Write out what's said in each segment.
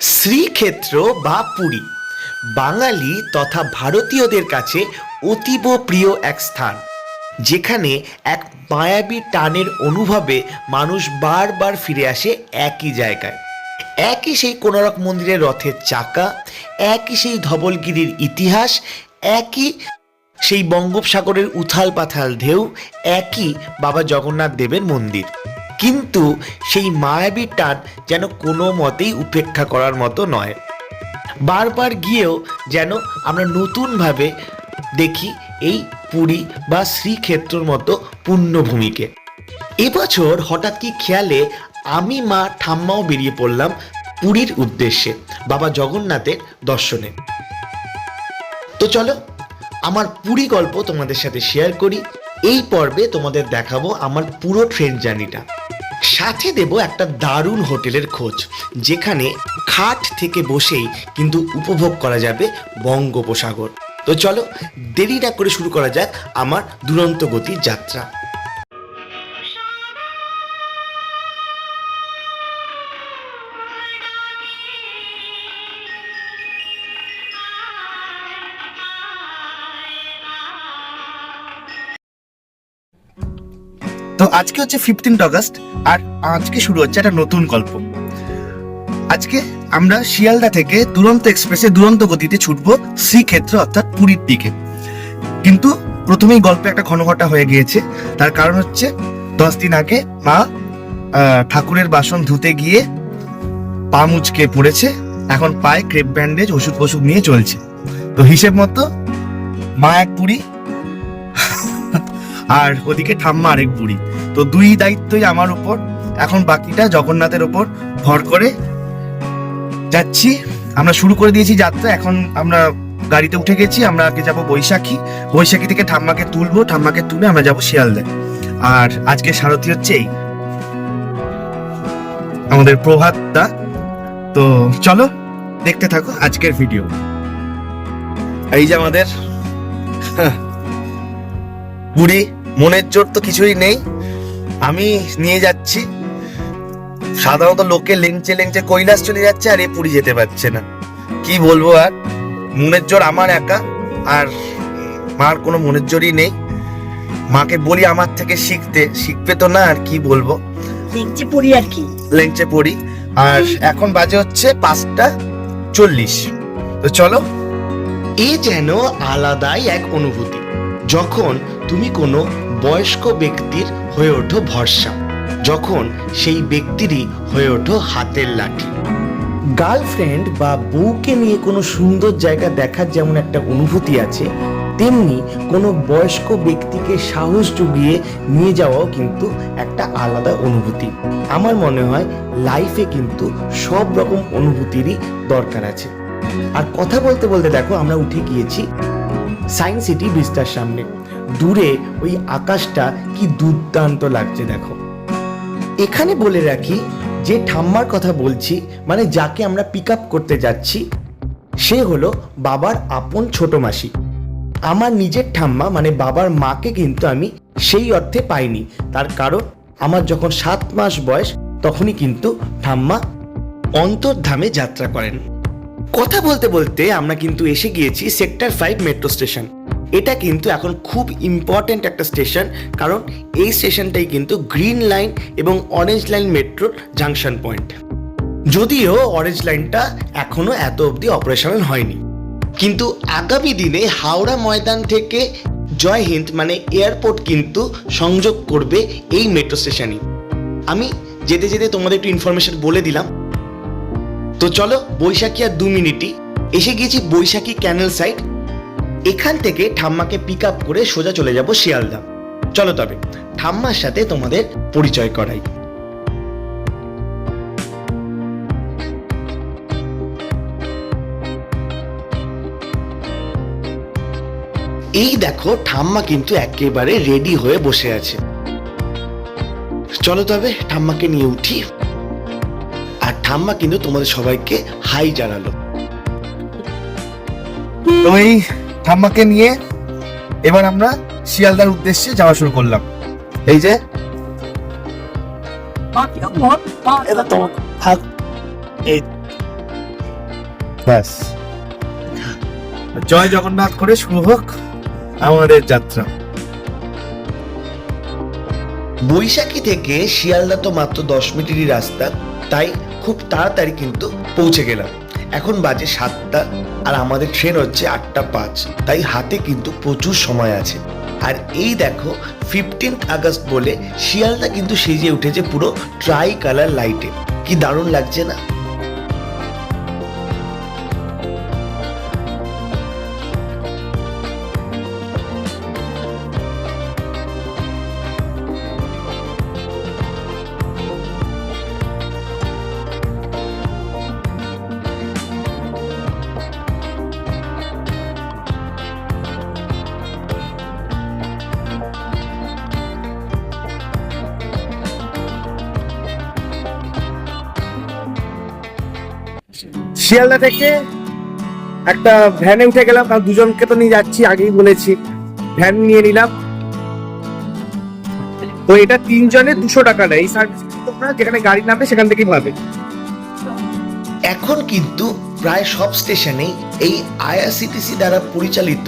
শ্রীক্ষেত্র বা পুরী। বাঙালি তথা ভারতীয়দের কাছে অতীব প্রিয় এক স্থান, যেখানে এক মায়াবী টানের অনুভবে মানুষ বারবার ফিরে আসে একই জায়গায়। একই সেই কোনারক মন্দিরের রথের চাকা, একই সেই ধবলগিরির ইতিহাস, একই সেই বঙ্গোপসাগরের উথাল পাথাল ঢেউ, একই বাবা জগন্নাথ দেবের মন্দির। কিন্তু সেই মায়াবী টান যেন কোনো মতেই উপেক্ষা করার মতো নয়। বারবার গিয়েও যেন আমরা নতুনভাবে দেখি এই পুরী বা শ্রীক্ষেত্রর মতো পুণ্যভূমিকে এবছর হঠাৎ কি খেয়ালে আমি মা ঠাম্মাও বেরিয়ে পড়লাম পুরীর উদ্দেশ্যে, বাবা জগন্নাথের দর্শনে। তো চলো, আমার পুরী গল্প তোমাদের সাথে শেয়ার করি। এই পর্বে তোমাদের দেখাবো আমার পুরো ট্রেন জার্নিটা সাথে দেব একটা দারুণ হোটেলের খোঁজ, যেখানে খাট থেকে বসেই কিন্তু উপভোগ করা যাবে বঙ্গোপসাগর। তো চলো দেরি না করে শুরু করা যাক আমার দুরন্ত গতির যাত্রা। আজকে হচ্ছে ফিফটিন্থ আগস্ট আর আজকে শুরু হচ্ছে একটা নতুন গল্প। আজকে আমরা শিয়ালদা থেকে দুরন্ত এক্সপ্রেসে দুরন্ত গতিতে ছুটব শ্রীক্ষেত্র অর্থাৎ পুরীর দিকে। কিন্তু প্রথমেই গল্পে একটা ঘনঘটা হয়ে গিয়েছে, তার কারণ হচ্ছে দশ দিন আগে মা ঠাকুরের বাসন ধুতে গিয়ে পা মুচকে পড়েছে, এখন পায়ে ক্রেপ ব্যান্ডেজ ওষুধ ফষুধ নিয়ে চলছে। তো হিসেব মতো মা এক বুড়ি আর ওদিকে ঠাম্মা আরেক বুড়ি তো দুই দায়িত্বই আমার উপর। এখন বাকিটা জগন্নাথের উপর ভর করে যাচ্ছি। আমরা শুরু করে দিয়েছি যাত্রা, এখন আমরা গাড়িতে উঠে গেছি, আমরা আগে যাব বৈশাখী। বৈশাখী থেকে ঠাম্মাকে তুলবো, ঠাম্মাকে তুলে আমরা যাব শিয়ালদা আর আজকে সারথি হচ্ছে এই। আমাদের প্রভাত দা তো চলো, দেখতে থাকো আজকের ভিডিও। এই যে আমাদের। বুড়ি মনের জোর তো কিছুই নেই। আমি নিয়ে যাচ্ছি। সাধারণত লোকে লেংচে লেংচে কৈলাস চলে যাচ্ছে আর এ পুরী যেতে পারছে না। কি বলব আর? মনের জোর আমার একা আর মার কোনো মনের জোরই নেই। মাকে বলি আমার থেকে শিখতে শিখবে তো না আর কি বলব? পড়ি আর কি? লেংচে পড়ি আর এখন বাজে হচ্ছে পাঁচটা চল্লিশ। তো চলো। এ যেন আলাদাই এক অনুভূতি। যখন তুমি কোনো বয়স্ক ব্যক্তির হয়ে ওঠো ভরসা, যখন সেই ব্যক্তিরই হয়ে ওঠো হাতের লাঠি। গার্লফ্রেন্ড বা বউকে নিয়ে কোনো সুন্দর জায়গা দেখার যেমন একটা অনুভূতি আছে, তেমনি কোনো বয়স্ক ব্যক্তিকে সাহস জুগিয়ে নিয়ে যাওয়াও কিন্তু একটা আলাদা অনুভূতি। আমার মনে হয় লাইফে কিন্তু সব রকম অনুভূতিরই দরকার আছে। আর কথা বলতে বলতে দেখো, আমরা উঠে গিয়েছি সায়েন্স সিটি বিস্তার সামনে। দূরে ওই আকাশটা কি দুর্দান্ত লাগছে দেখো। এখানে বলে রাখি, যে ঠাম্মার কথা বলছি মানে যাকে আমরা পিক আপ করতে যাচ্ছি, সে হলো বাবার আপন ছোট মাসি। আমার নিজের ঠাম্মা মানে বাবার মাকে কিন্তু আমি সেই অর্থে পাইনি। তার কারণ, আমার যখন সাত মাস বয়স, তখনই কিন্তু ঠাম্মা অন্তর্ধামে যাত্রা করেন। কথা বলতে বলতে আমরা কিন্তু এসে গিয়েছি সেক্টর ফাইভ মেট্রো স্টেশন এটা কিন্তু এখন খুব ইম্পর্ট্যান্ট একটা স্টেশন কারণ এই স্টেশনটাই কিন্তু গ্রিন লাইন এবং অরেঞ্জ লাইন মেট্রোর জাংশন পয়েন্ট যদিও অরেঞ্জ লাইনটা এখনও এত অবধি অপারেশনাল হয়নি। কিন্তু আগামী দিনে হাওড়া ময়দান থেকে জয় হিন্দ মানে এয়ারপোর্ট কিন্তু সংযোগ করবে এই মেট্রো স্টেশনই আমি যেতে যেতে তোমাদের একটু ইনফরমেশন বলে দিলাম। তো চলো বৈশাখী আর দু মিনিটই। এসে গিয়েছি বৈশাখী ক্যানেল সাইড এখান থেকে ঠাম্মাকে পিক আপ করে সোজা চলে যাব শিয়ালদা। চলো তবে, ঠাম্মার সাথে তোমাদের পরিচয় করাই। এই দেখো, ঠাম্মা কিন্তু একেবারে রেডি হয়ে বসে আছে। চলো তবে, ঠাম্মাকে নিয়ে উঠি। আর ঠাম্মা কিন্তু তোমাদের সবাইকে হাই জানালো। তো এই ঠাম্মাকে নিয়ে এবার আমরা শিয়ালদার উদ্দেশ্যে যাওয়া শুরু করলাম। এই যে। ব্যাস। জয় জগন্নাথ করে শুরু হোক আমাদের যাত্রা। বৈশাখী থেকে শিয়ালদা তো মাত্র দশ মিনিটেরই রাস্তা তাই খুব তাড়াতাড়ি কিন্তু পৌঁছে গেলাম। এখন বাজে সাতটা আর আমাদের ট্রেন হচ্ছে আটটা পাঁচ। তাই হাতে কিন্তু প্রচুর সময় আছে। আর এই দেখো ফিফটিন্থ আগস্ট বলে শিয়ালদা কিন্তু সেজে উঠেছে পুরো ট্রাই কালার লাইটে কি দারুণ লাগছে না? শিয়ালদা থেকে একটা ভ্যানে উঠে গেলাম, কারণ দুজনকে তো নিয়ে যাচ্ছি, আগেই বলেছি। ভ্যান নিয়ে নিলাম। তো এটা তিনজনে দুশো টাকা নেয়। এই সার্ভিস তোমরা যেখানে গাড়ি নামবে, সেখান থেকেই পাবে। এখন কিন্তু প্রায় সব স্টেশনেই এই আইআরসিটিসি দ্বারা পরিচালিত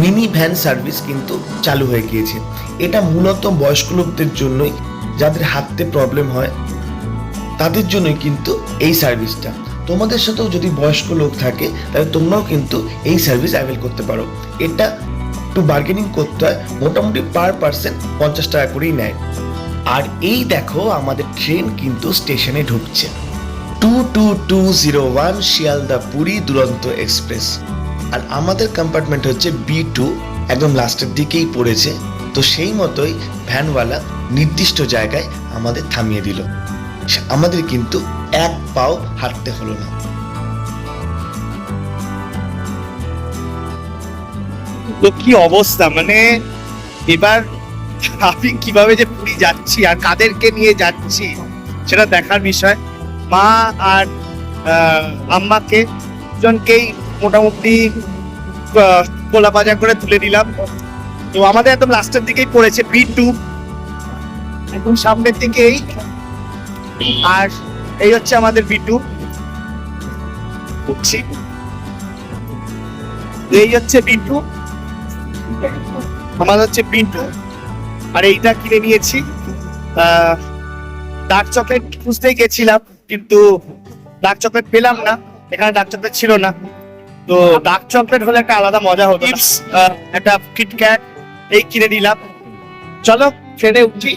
মিনি ভ্যান সার্ভিস কিন্তু চালু হয়ে গিয়েছে। এটা মূলত বয়স্ক লোকদের জন্যই, যাদের হাঁটতে প্রবলেম হয়, তাদের জন্যই কিন্তু এই সার্ভিসটা তোমাদের সাথেও যদি বয়স্ক লোক থাকে, তাহলে তোমরাও কিন্তু এই সার্ভিস অ্যাভেল করতে পারো। এটা একটু বার্গেনিং করতে হয়, মোটামুটি পার পার্সন পঞ্চাশ টাকা করেই নেয়। আর এই দেখো, আমাদের ট্রেন কিন্তু স্টেশনে ঢুকছে। Two two two zero one Sealdah Puri Duronto express আর আমাদের কম্পার্টমেন্ট হচ্ছে বি টু একদম লাস্টের দিকেই পড়েছে। তো সেই মতোই ভ্যানওয়ালা নির্দিষ্ট জায়গায় আমাদের থামিয়ে দিল। আমাদের কিন্তু এক পাও হাঁটতে হলো না। তো কি অবস্থা? মানে এবার আমি কীভাবে যে পুরী যাচ্ছি আর কাদেরকে নিয়ে যাচ্ছি, সেটা দেখার বিষয়। মা আর আম্মাকে দুজনকেই মোটামুটি কোলা বাজা করে তুলে দিলাম তো আমাদের একদম লাস্টের দিকেই পড়েছে বি টু একদম সামনের দিকেই। আর এই হচ্ছে আমাদের বি টু উঠছি এই হচ্ছে বি টু আমার হচ্ছে পিন্টু আর এইটা কিনে নিয়েছি। ডার্ক চকলেট খুঁজতেই গেছিলাম কিন্তু ডার্ক চকলেট পেলাম না। এখানে ডার্ক চকলেট ছিল না। তো ডার্ক চকলেট হলে একটা আলাদা মজা হতো একটা কিটক্যাট এই কিনে নিলাম। চলো ট্রেনে উঠি।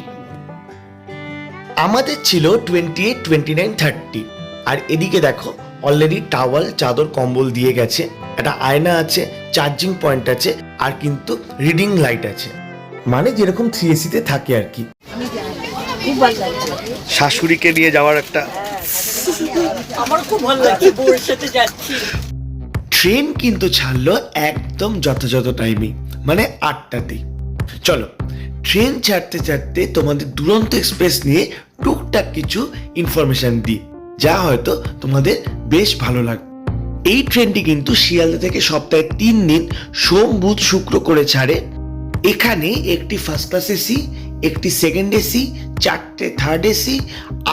আমাদের ছিল twenty eight twenty nine thirty আর এদিকে দেখো অলরেডি টাওয়াল চাদর কম্বল দিয়ে গেছে। একটা আয়না আছে চার্জিং পয়েন্ট আছে আর কিন্তু রিডিং লাইট আছে। মানে যেরকম থ্রি এসিতে থাকে আর কি। খুব ভালো লাগছে। শাশুড়িকে নিয়ে যাওয়ার একটা আমার খুব ভালো লাগছে বউয়ের সাথে যাচ্ছি। ট্রেন কিন্তু ছাড়লো একদম যথাযথ টাইমে মানে আটটাতেই। চলো ট্রেন ছাড়তে ছাড়তে তোমাদের দুরন্ত এক্সপ্রেস নিয়ে টুকটাক কিছু ইনফরমেশন দিই, যা হয়তো তোমাদের বেশ ভালো লাগবে। এই ট্রেনটি কিন্তু শিয়ালদা থেকে সপ্তাহে তিন দিন সোম, বুধ, শুক্র করে ছাড়ে। এখানে একটি ফার্স্ট ক্লাস এসি একটি সেকেন্ড এসি চারটে থার্ড এসি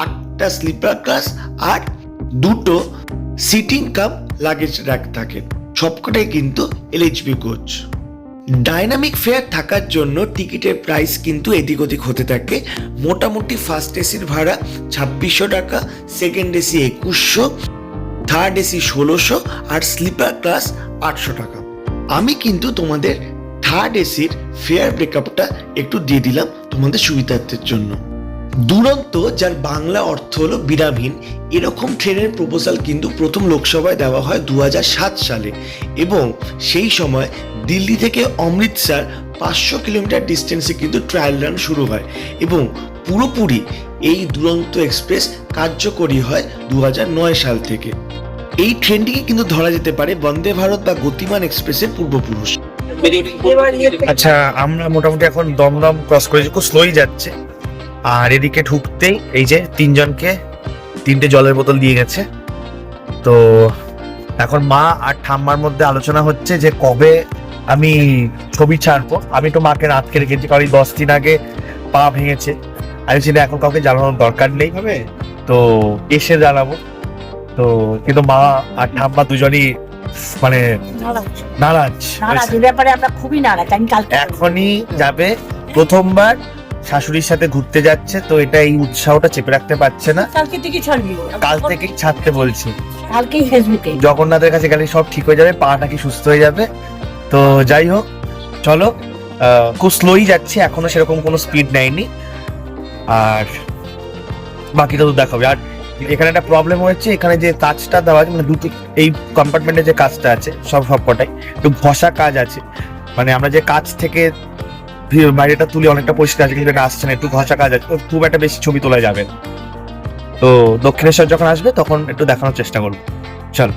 আটটা স্লিপার ক্লাস আর দুটো সিটিং কাপ লাগেজ রাখ থাকে। সবকটাই কিন্তু এলএইচবি কোচ ডাইনামিক ফেয়ার থাকার জন্য টিকিটের প্রাইস কিন্তু এদিক ওদিক হতে থাকে। মোটামুটি ফার্স্ট এসির ভাড়া ছাব্বিশশো টাকা সেকেন্ড এসি একুশশো থার্ড এসি ষোলোশো, আর স্লিপার ক্লাস আটশো টাকা। আমি কিন্তু তোমাদের থার্ড এসির ফেয়ার ব্রেকআপটা একটু দিয়ে দিলাম তোমাদের সুবিধার্থের জন্য। দুরন্ত, যার বাংলা অর্থ হলো বিরামহীন এরকম ট্রেনের প্রপোজাল কিন্তু প্রথম লোকসভায় দেওয়া হয় দু হাজার সাত সালে এবং সেই সময় দিল্লি থেকে অমৃতসর পাঁচশো কিলোমিটার ডিস্টেন্সে কিন্তু ট্রায়াল রান শুরু হয় এবং পুরোপুরি এই দুরন্ত এক্সপ্রেস কার্যকরী হয় দু হাজার নয় সাল থেকে। এই ট্রেনটিকে কিন্তু ধরা যেতে পারে বন্দে ভারত বা গতিমান এক্সপ্রেসের পূর্বপুরুষ। আচ্ছা আমরা মোটামুটি এখন দমদম ক্রস করেছি, খুব স্লোই যাচ্ছে। আর এদিকে ঢুকতেই এই যে তিনজনকে তিনটে জলের বোতল দিয়ে গেছে। তো এখন মা আর ঠাম্মার মধ্যে আলোচনা হচ্ছে যে কবে আমি ছবি ছাড়বো। আমি তো মাকে রাতকে রেখেছি কারণ দশ দিন আগে পা ভেঙেছে। আমি সেটা এখন কাউকে জানানোর দরকার নেই। হবে তো এসে জানাব। তো কিন্তু মা আর ঠাম্মা দুজনই মানে নারাজ। নারাজ। ব্যাপারে আমরা খুবই নারাজ। আমি কালকে এখনই যাবে প্রথমবার শাশুড়ির সাথে ঘুরতে যাচ্ছে তো এটা এই উৎসাহটা চেপে রাখতে পারছে না। কালকে থেকে ছাড়বি। কাল থেকেই ছাড়তে বলছি। কালকেই ফেসবুকে। জগন্নাথের কাছে গেলে সব ঠিক হয়ে যাবে পাটা কি সুস্থ হয়ে যাবে। তো যাই হোক চলো খুব স্লোই যাচ্ছে এখনও সেরকম কোনো স্পিড নেয়নি। আর বাকিটা তো দেখাবে। আর এখানে একটা প্রবলেম হয়েছে এখানে যে কাজটা দেওয়া আছে মানে দুটো এই কম্পার্টমেন্টে যে কাজটা আছে সব সব কটাই একটু ঘষা কাজ আছে। মানে আমরা যে কাজ থেকে বাইরেটা তুলে অনেকটা পরিষ্কার আছে, কিন্তু আসছে না, একটু ঘষা কাজ আছে। খুব একটা বেশি ছবি তোলা যাবে তো দক্ষিণেশ্বর যখন আসবে, তখন একটু দেখানোর চেষ্টা করব। চলো।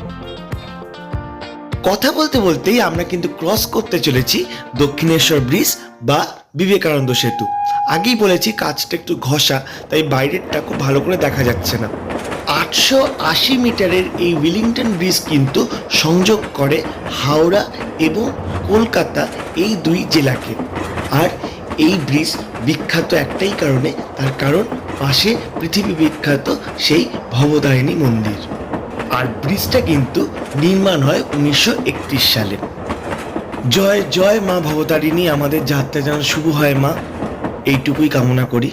কথা বলতে বলতেই আমরা কিন্তু ক্রস করতে চলেছি দক্ষিণেশ্বর ব্রিজ বা বিবেকানন্দ সেতু। আগেই বলেছি, কাজটা একটু ঘষা, তাই বাইরেরটা খুব ভালো করে দেখা যাচ্ছে না। আটশো আশি মিটারের এই উইলিংটন ব্রিজ কিন্তু সংযোগ করে হাওড়া এবং কলকাতা এই দুই জেলাকে। আর এই ব্রিজ বিখ্যাত একটাই কারণে, তার কারণ পাশে পৃথিবী বিখ্যাত সেই ভবদায়িনী মন্দির। আর ব্রিজটা কিন্তু নির্মাণ হয় উনিশশো একত্রিশ সালে। জয় জয় মা ভবতারিণী, আমাদের যাত্রা যেন শুভ হয় মা। এইটুকুই কামনা করি।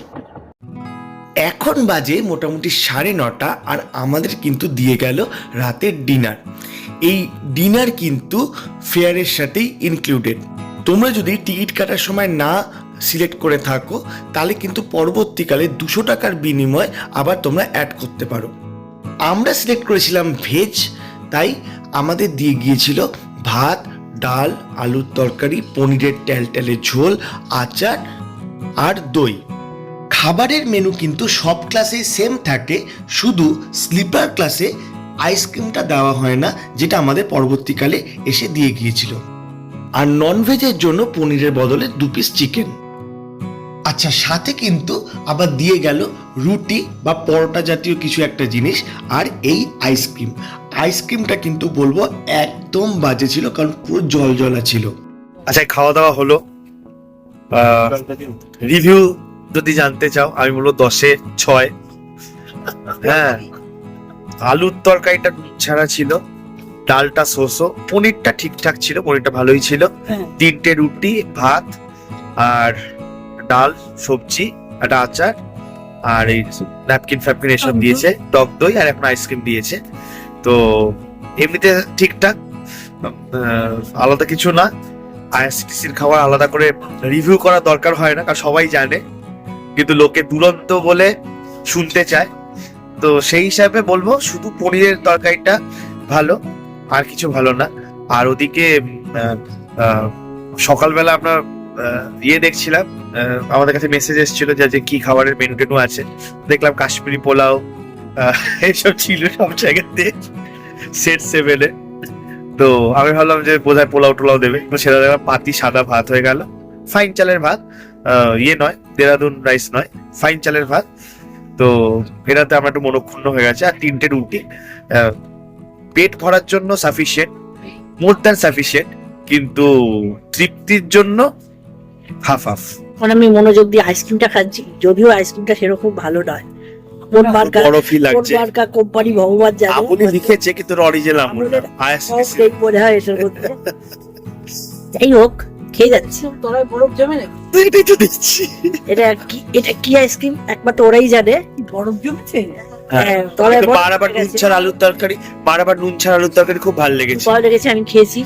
এখন বাজে মোটামুটি সাড়ে নটা আর আমাদের কিন্তু দিয়ে গেল রাতের ডিনার। এই ডিনার কিন্তু ফেয়ারের সাথেই ইনক্লুডেড তোমরা যদি টিকিট কাটার সময় না সিলেক্ট করে থাকো, তাহলে কিন্তু পরবর্তীকালে দুশো টাকার বিনিময়ে আবার তোমরা অ্যাড করতে পারো। আমরা সিলেক্ট করেছিলাম ভেজ তাই আমাদের দিয়ে গিয়েছিল ভাত, ডাল, আলুর তরকারি, পনিরের ট্যালট্যালে ঝোল, আচার আর দই। খাবারের মেনু কিন্তু সব ক্লাসে সেম থাকে শুধু স্লিপার ক্লাসে আইসক্রিমটা দেওয়া হয় না যেটা আমাদের পরবর্তীকালে এসে দিয়ে গিয়েছিল। আর ননভেজের জন্য পনিরের বদলে দু পিস চিকেন আচ্ছা সাথে কিন্তু আবার দিয়ে গেল রুটি বা পরোটা জাতীয় কিছু একটা জিনিস আর এই আইসক্রিম আইসক্রিমটা কিন্তু বলব একদম বাজে ছিল কারণ পুরো জল জলা ছিল। আচ্ছা খাওয়া দাওয়া হলো। রিভিউ যদি জানতে চাও আমি বলব দশে ছয়। হ্যাঁ। আলুর তরকারিটা ছাড়া ছিল ডালটা শোষো পনিরটা ঠিকঠাক ছিল পনিরটা ভালোই ছিল। হ্যাঁ। তিনটে রুটি ভাত আর ডাল সবজি একটা আচার আর এই ন্যাপকিন ফ্যাপকিন এসব দিয়েছে টক দই আর এখন আইসক্রিম দিয়েছে। তো এমনিতে ঠিকঠাক আলাদা কিছু না। আইএসটিসির খাবার আলাদা করে রিভিউ করা দরকার হয় না কারণ সবাই জানে। কিন্তু লোকে দুরন্ত বলে শুনতে চায়। তো সেই হিসাবে বলব শুধু পনিরের তরকারিটা ভালো আর কিছু ভালো না। আর ওদিকে সকালবেলা আপনার ইয়ে দেখছিলাম আমাদের কাছে মেসেজ এসেছিল যে যে কি খাবারের মেনু টেনু আছে। দেখলাম কাশ্মীরি পোলাও আহ, এইসব ছিল সব জায়গাতে সেট সেভেনে তো আমি ভাবলাম যে বোধহয় পোলাও টোলাও দেবে। সেটা দেখলাম পাতি সাদা ভাত হয়ে গেল। ফাইন চালের ভাত ইয়ে নয় দেরাদুন রাইস নয় ফাইন চালের ভাত। তো এটাতে আমার একটু মনক্ষুণ্ণ হয়ে গেছে। আর তিনটে রুটি পেট ভরার জন্য সাফিসিয়েন্ট মোর দ্যান সাফিসিয়েন্ট কিন্তু তৃপ্তির জন্য হাফ হাফ এখন আমি মনোযোগ দিয়ে আইসক্রিমটা খাচ্ছি। যদিও আইসক্রিমটা সেরকম ভালো নয়। কোন মার্কা বরফই কোন লাগছে। মার্কা কোম্পানি ভগবান জানে। আপনি লিখেছে কিন্তু অরিজিনাল আমুল আমুলের আইএসটিসি সব এই মনে হয় এটার মধ্যে যাই হোক খেয়ে যাচ্ছি। তলায় বরফ জমে এটাই তো দিচ্ছি এটা কি এটা কি আইসক্রিম একমাত্র ওরাই জানে। বরফ জমেছে? হ্যাঁ নুন ছাড়া আলুর তরকারি মার আবার নুন ছাড়া আলুর তরকারি খুব ভালো লেগেছে। ভালো লেগেছে আমি খেয়েছি।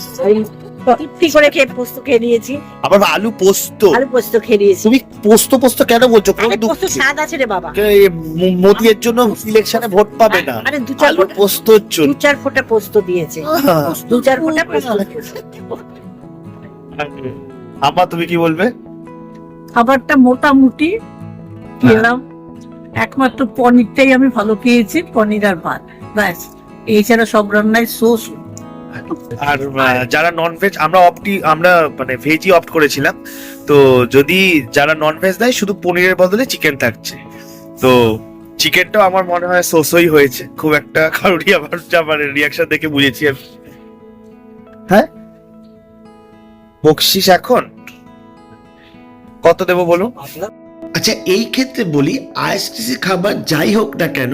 তৃপ্তি করে খেয়ে পোস্ত খেয়ে নিয়েছি। আবার আলু পোস্ত। আলু পোস্ত খেয়ে নিয়েছি। তুমি পোস্ত পোস্ত কেন বলছো? কোন আরে পোস্ত স্বাদ আছে রে বাবা। মোদির জন্য ইলেকশনে ভোট পাবে না। আরে দু চার আলু ফোঁটা- পোস্তর দু জন্য চার ফোঁটা পোস্ত দিয়েছে। দু চার ফোঁটা পোস্ত আমা তুমি কি বলবে? খাবারটা মোটামুটি খেলাম। একমাত্র পনিরটাই আমি ভালো খেয়েছি পনির আর ভাত। ব্যাস এছাড়া সব রান্নায় সোস আর যারা নন ভেজ আমরা অপটি আমরা মানে ভেজই অপ্ট করেছিলাম। তো যদি যারা নন ভেজ দেয় শুধু পনিরের বদলে চিকেন থাকছে। তো চিকেনটাও আমার মনে হয় সোসই হয়েছে। খুব একটা কারোরই আমার আমার রিয়াকশন দেখে বুঝেছি আমি। হ্যাঁ। বকশিস এখন? কত দেবো বলুন? আচ্ছা এই ক্ষেত্রে বলি আইএসটিসি খাবার যাই হোক না কেন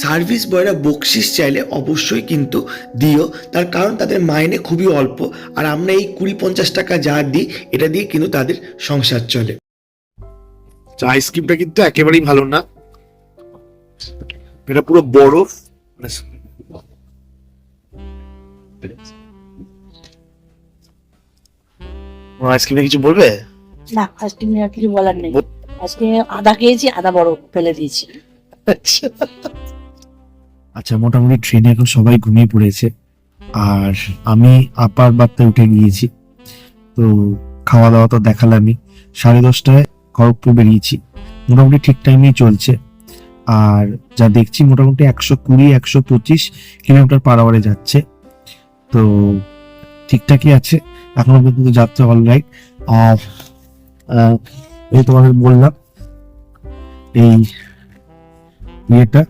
সার্ভিস বয়রা বকশিস চাইলে অবশ্যই কিন্তু দিও। তার কারণ তাদের মাইনে খুবই অল্প আর আমরা এই কুড়ি পঞ্চাশ টাকা যা দিই এটা দিয়ে কিন্তু তাদের সংসার চলে। চা আইসক্রিমটা কিন্তু একেবারেই ভালো না। এটা পুরো বরফ। আইসক্রিমে কিছু বলবে? না আজকে আর কিছু বলার নেই। আজকে আদা খেয়েছি, আদা বড় ফেলে দিয়েছি। আচ্ছা মোটামুটি ট্রেনে এখন সবাই ঘুমিয়ে পড়েছে। আর আমি আপার বার্তায় উঠে গিয়েছি। তো খাওয়া দাওয়া তো দেখালামই। সাড়ে দশটায় খড়গপুর বেরিয়েছি। মোটামুটি ঠিক টাইমেই চলছে। আর যা দেখছি, মোটামুটি একশো কুড়ি, একশো পঁচিশ কিলোমিটার পার আওয়ারে যাচ্ছে। তো ঠিকঠাকই আছে। এখনও পর্যন্ত যাত্রা অল রাইট আর এই তোমাদের বললাম, এই ইয়েটা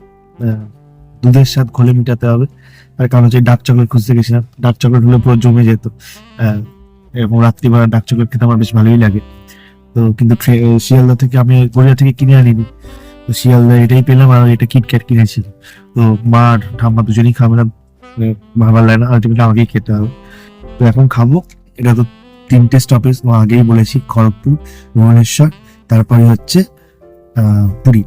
দুধের স্বাদ ঘোলে মিটাতে হবে। আর কারণ হচ্ছে ডার্ক চকলেট খুঁজতে গেছিলাম, ডার্ক চকলেট হলে পুরো জমে যেত। এরকম রাত্রিবেলা ডার্ক চকলেট খেতে আমার বেশ ভালোই লাগে। তো কিন্তু শিয়ালদা থেকে আমি গড়িয়া থেকে কিনে আনিনি। তো শিয়ালদা এটাই পেলাম আর এটা কিটক্যাট কিনেছিল। তো মা আর ঠাম্মা দুজনেই খাবে না ভালো লাগে না আলটিমেটলি আমাকেই খেতে হবে। তো এখন খাব, এটা তো তিনটে স্টপেজ আগেই বলেছি, খড়গপুর, ভুবনেশ্বর, তারপরে হচ্ছে পুরী।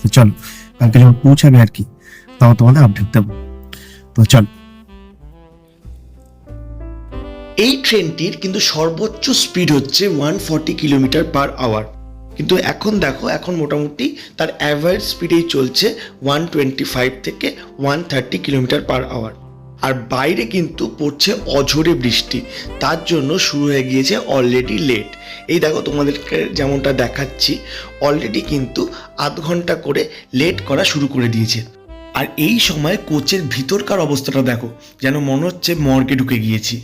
তো চলো কালকে যখন পৌঁছাবে আর কি, তাও তোমাদের আপডেট দেবো। তো চল। এই ট্রেনটির কিন্তু সর্বোচ্চ স্পিড হচ্ছে one forty kilometre per hour কিন্তু এখন দেখো, এখন মোটামুটি তার অ্যাভারেজ স্পিডেই চলছে ওয়ান টোয়েন্টি ফাইভ থেকে one thirty kilometre per hour আর বাইরে কিন্তু পড়ছে অঝোরে বৃষ্টি। তার জন্য শুরু হয়ে গিয়েছে অলরেডি লেট এই দেখো তোমাদেরকে যেমনটা দেখাচ্ছি অলরেডি কিন্তু আধ ঘণ্টা করে লেট করা শুরু করে দিয়েছে। আর এই সময় কোচের ভিতরকার অবস্থাটা দেখো, যেন মনে হচ্ছে মর্গে ঢুকে গিয়েছি।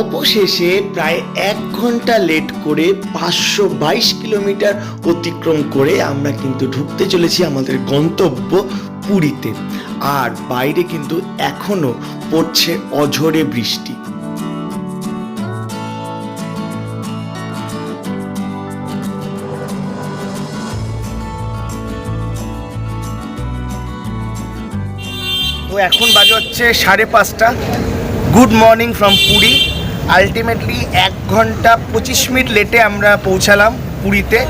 অবশেষে প্রায় এক ঘণ্টা লেট করে পাঁচশো বাইশ কিলোমিটার অতিক্রম করে আমরা কিন্তু ঢুকতে চলেছি আমাদের গন্তব্য পুরীতে। আর বাইরে কিন্তু এখনও পড়ছে অঝরে বৃষ্টি। তো এখন বাজে হচ্ছে সাড়ে পাঁচটা। Good morning from Puri. Ultimately এক ঘণ্টা পঁচিশ মিনিট লেটে আমরা পৌঁছালাম পুরীতে।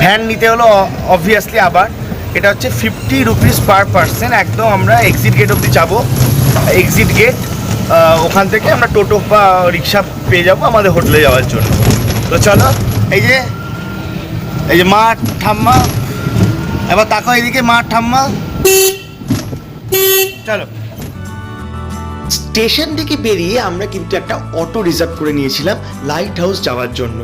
ভ্যান নিতে হলো অবভিয়াসলি আবার। এটা হচ্ছে ফিফটি রুপিস পার পার্সন একদম আমরা এক্সিট গেট অবধি যাব। এক্সিট গেট ওখান থেকে আমরা টোটো বা রিক্সা পেয়ে যাব আমাদের হোটেলে যাওয়ার জন্য। তো চলো, এই যে এই যে মা ঠাম্মা। এবার তাকাও এদিকে মা ঠাম্মা। চলো। স্টেশন থেকে বেরিয়ে আমরা কিন্তু একটা অটো রিজার্ভ করে নিয়েছিলাম লাইট হাউস যাওয়ার জন্য।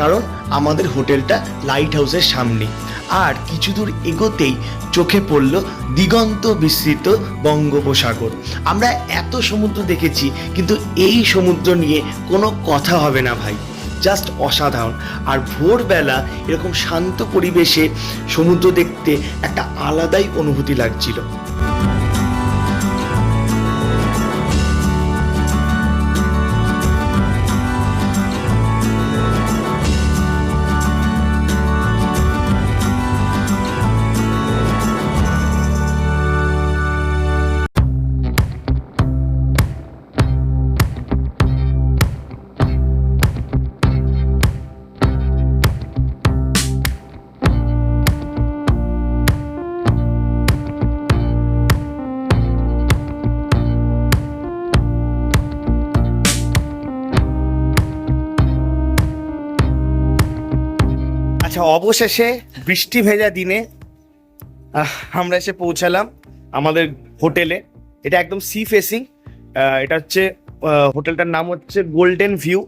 কারণ আমাদের হোটেলটা লাইট হাউসের সামনে। আর কিছু দূর এগোতেই চোখে পড়ল দিগন্ত বিস্তৃত বঙ্গোপসাগর। আমরা এত সমুদ্র দেখেছি, কিন্তু এই সমুদ্র নিয়ে কোনো কথা হবে না ভাই। জাস্ট অসাধারণ। আর ভোরবেলা এরকম শান্ত পরিবেশে সমুদ্র দেখতে একটা আলাদাই অনুভূতি লাগছিল। অবশেষে বৃষ্টি ভেজা দিনে আমরা এসে পৌঁছালাম আমাদের হোটেলে। এটা একদম সি ফেসিং এটা হচ্ছে হোটেলটার নাম হচ্ছে গোল্ডেন ভিউ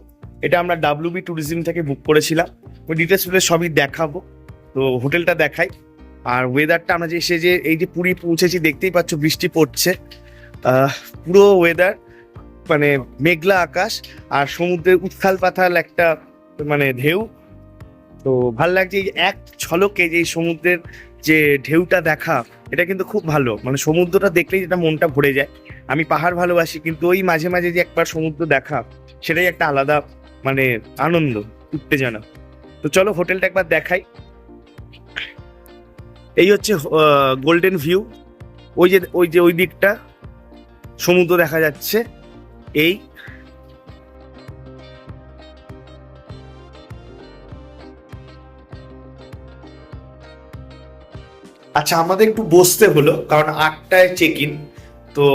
এটা আমরা ডাব্লিউবি ট্যুরিজম থেকে বুক করেছিলাম। ওই ডিটেলস সবই দেখাবো। তো হোটেলটা দেখাই। আর ওয়েদারটা আমরা যে এসে যে, এই যে পুরী পৌঁছেছি, দেখতেই পাচ্ছ বৃষ্টি পড়ছে। পুরো ওয়েদার মানে মেঘলা আকাশ আর সমুদ্রের উত্থাল পাথাল একটা মানে ঢেউ। তো ভালো লাগছে এক ছলকে যে সমুদ্রের যে ঢেউটা দেখা, এটা কিন্তু খুব ভালো। মানে সমুদ্রটা দেখলেই যেটা মনটা ভরে যায়। আমি পাহাড় ভালোবাসি, কিন্তু ওই মাঝে মাঝে যে একবার সমুদ্র দেখা, সেটাই একটা আলাদা মানে আনন্দ, উত্তেজনা। তো চলো হোটেলটা একবার দেখাই। এই হচ্ছে গোল্ডেন ভিউ ওই যে ওই যে ওই দিকটা, সমুদ্র দেখা যাচ্ছে। এই আচ্ছা আমাদের একটু বসতে হলো, কারণ আটটায় চেক ইন তো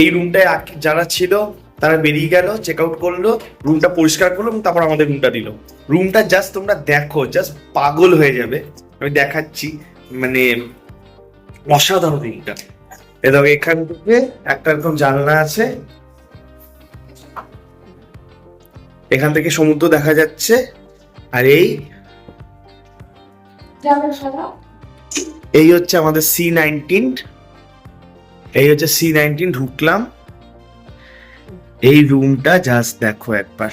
এই রুমটায় যারা ছিল, তারা বেরিয়ে গেল চেক আউট করল রুমটা পরিষ্কার করল এবং তারপর আমাদের রুমটা দিল। রুমটা জাস্ট তোমরা দেখো জাস্ট পাগল হয়ে যাবে। আমি দেখাচ্ছি মানে অসাধারণ রুমটা এ দেখো, এখান থেকে একটা এরকম জানলা আছে। এখান থেকে সমুদ্র দেখা যাচ্ছে। আর এই এই হচ্ছে আমাদের সি নাইনটিন এই হচ্ছে সি নাইনটিন ঢুকলাম। এই রুমটা জাস্ট দেখো একবার।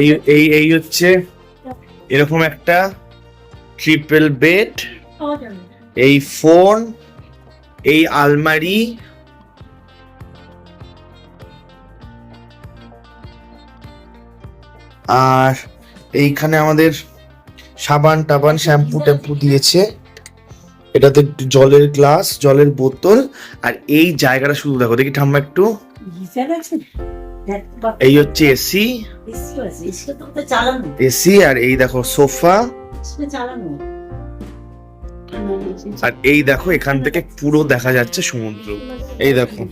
এই এই এই হচ্ছে এরকম একটা ট্রিপল বেড এই ফোন এই আলমারি, আর এইখানে আমাদের সাবান টাবান শ্যাম্পু ট্যাম্পু দিয়েছে। এটাতে জলের গ্লাস জলের বোতল আর এই জায়গাটা শুধু দেখো দেখি ঠাম্মা একটু। এই হচ্ছে এসি এসি আর এই দেখো সোফা। আর এই দেখো এখান থেকে পুরো দেখা যাচ্ছে সমুদ্র। এই দেখো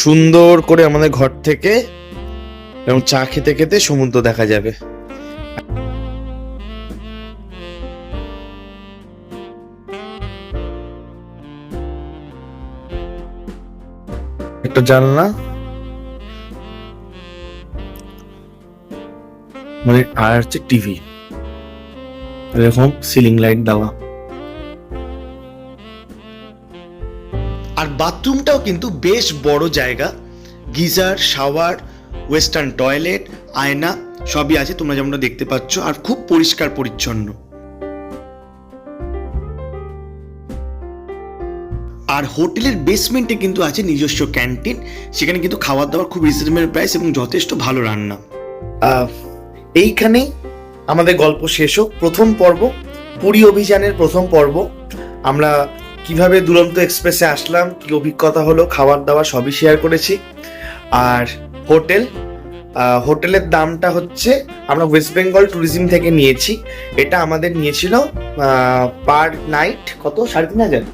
সুন্দর করে আমাদের ঘর থেকে এবং চা খেতে খেতে সমুদ্র দেখা যাবে। একটা জানলা মানে আর হচ্ছে টিভি। এরকম সিলিং লাইট দেওয়া। আর বাথরুমটাও কিন্তু বেশ বড় জায়গা। গিজার, শাওয়ার ওয়েস্টার্ন টয়লেট আয়না, সবই আছে, তোমরা যেমনটা দেখতে পাচ্ছ। আর খুব পরিষ্কার পরিচ্ছন্ন। আর হোটেলের বেসমেন্টে কিন্তু আছে নিজস্ব ক্যান্টিন, সেখানে কিন্তু খাবার দাবার খুব রিজনেবল প্রাইস এবং যথেষ্ট ভালো রান্না। এইখানেই আমাদের গল্প শেষ হোক। প্রথম পর্ব, পুরী অভিযানের প্রথম পর্ব। আমরা কীভাবে দুরন্ত এক্সপ্রেসে আসলাম, কি অভিজ্ঞতা হলো খাবার দাবার সবই শেয়ার করেছি। আর হোটেল হোটেলের দামটা হচ্ছে, আমরা ওয়েস্ট বেঙ্গল ট্যুরিজম থেকে নিয়েছি। এটা আমাদের নিয়েছিল পার নাইট কত? সাড়ে তিন হাজার?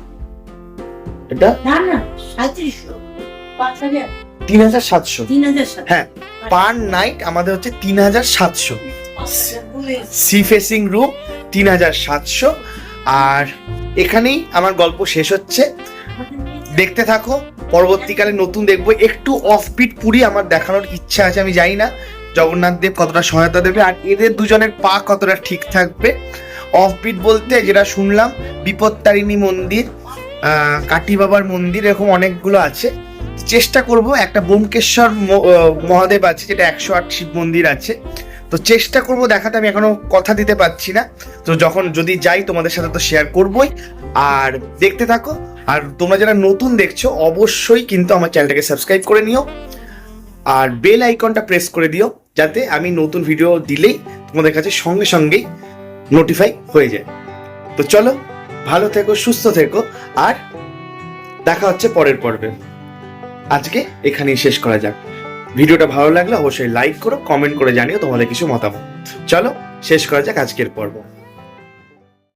এটা? না না সাঁত্রিশশো। পাঁচ হাজার। তিন হাজার সাতশো। তিন হাজার সাত হ্যাঁ পার নাইট আমাদের হচ্ছে তিন হাজার সাতশো। সি ফেসিং রুম তিন হাজার সাতশো। আর এখানেই আমার গল্প শেষ হচ্ছে। দেখতে থাকো পরবর্তীকালে নতুন দেখব। একটু অফবিট পুরি আমার দেখানোর ইচ্ছা আছে আমি জানি না জগন্নাথ দেব কতটা সহায়তা দেবে আর এদের দুজনের পা কতটা ঠিক থাকবে। অফবিট বলতে যেটা শুনলাম বিপত্তারিণী মন্দির। কাটি বাবার মন্দির এরকম অনেকগুলো আছে। চেষ্টা করব, একটা বোমকেশ্বর মহাদেব আছে যেটা একশো আট শিব মন্দির আছে। তো চেষ্টা করব দেখাতে, আমি এখনও কথা দিতে পারছি না। তো যখন যদি যাই, তোমাদের সাথে তো শেয়ার করবই। আর দেখতে থাকো, আর তোমরা যারা নতুন দেখছ, অবশ্যই কিন্তু আমার চ্যানেলটাকে সাবস্ক্রাইব করে নিও। আর বেল আইকনটা প্রেস করে দিও, যাতে আমি নতুন ভিডিও দিলেই তোমাদের কাছে সঙ্গে সঙ্গেই নোটিফাই হয়ে যায়। তো চলো ভালো থেকো, সুস্থ থেকো, আর দেখা হচ্ছে পরের পর্বে। আজকে এখানেই শেষ করা যাক। ভিডিওটা ভালো লাগলে অবশ্যই লাইক করো কমেন্ট করে জানিও তোমাদের কিছু মতামত। চলো, শেষ করা যাক আজকের পর্ব।